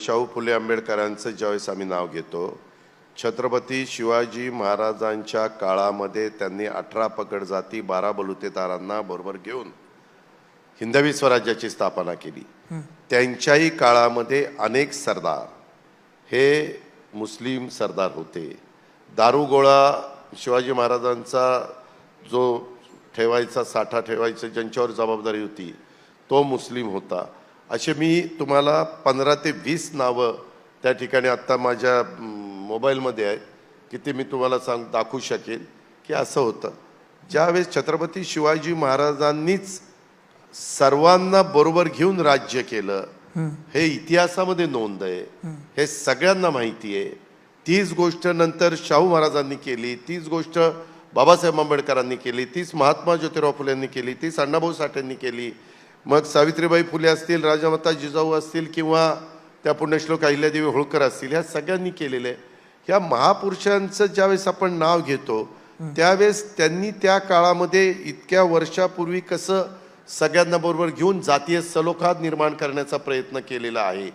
शाहू फुले आंबेडकरांचं ज्यावेळेस आम्ही नाव घेतो छत्रपती शिवाजी महाराजांच्या काळामध्ये त्यांनी अठरा पकड जाती बारा बलुतेदारांना बरोबर घेऊन हिंदवी स्वराज्याची स्थापना केली. त्यांच्याही काळामध्ये अनेक सरदार हे मुस्लिम सरदार होते. दारुगोळा शिवाजी महाराजांचा जो ठेवायचा साठा ठेवायचा ज्यांच्यावर जबाबदारी होती तो मुस्लिम होता. असे मी तुम्हाला पंधरा ते वीस नावं त्या ठिकाणी आत्ता माझ्या मोबाईलमध्ये आहे की ते मी तुम्हाला सांग दाखवू शकेल की असं होतं. ज्यावेळेस छत्रपती शिवाजी महाराजांनीच सर्वांना बरोबर घेऊन राज्य केलं हे. इतिहासामध्ये नोंद आहे. हे सगळ्यांना माहिती आहे. तीच गोष्ट नंतर शाहू महाराजांनी केली तीच गोष्ट बाबासाहेब आंबेडकरांनी केली तीच महात्मा ज्योतिराव फुलेंनी केली तीच अण्णाभाऊ साठेंनी केली मग सावित्रीबाई फुले असतील राजामाता जिजाऊ असतील किंवा त्या पुण्यश्लोक अहिल्यादेवी होळकर असतील ह्या सगळ्यांनी केलेले आहे. ह्या महापुरुषांचं ज्यावेळेस आपण नाव घेतो त्यावेळेस त्यांनी त्या काळामध्ये इतक्या वर्षापूर्वी कसं सगळ्यांना बरोबर घेऊन जातीय सलोखा निर्माण करण्याचा प्रयत्न केलेला आहे.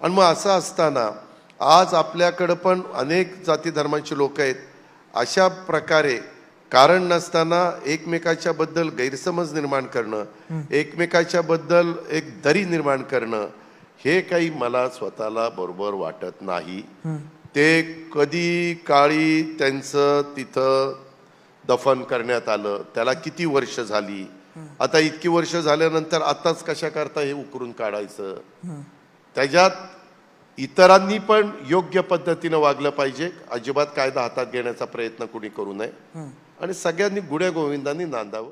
आणि मग असं असताना आज आपल्याकडं पण अनेक जाती धर्मांची लोक आहेत. अशा प्रकारे कारण नसताना एकमेकाच्या बद्दल गैरसमज निर्माण करणं एकमेकाच्या बद्दल एक दरी निर्माण करणं हे काही मला स्वतःला बरोबर वाटत नाही. ते कधी काळी त्यांचं तिथं दफन करण्यात आलं त्याला किती वर्ष झाली? आता इतकी वर्ष झाल्यानंतर आताच कशा करता हे उकरून काढायचं? त्याच्यात इतरांनी पण योग्य पद्धतीनं वागलं पाहिजे. अजिबात कायदा हातात घेण्याचा प्रयत्न कुणी करू नये. आणि सगळ्यांनी गुड्या गोविंदांनी नांदावं.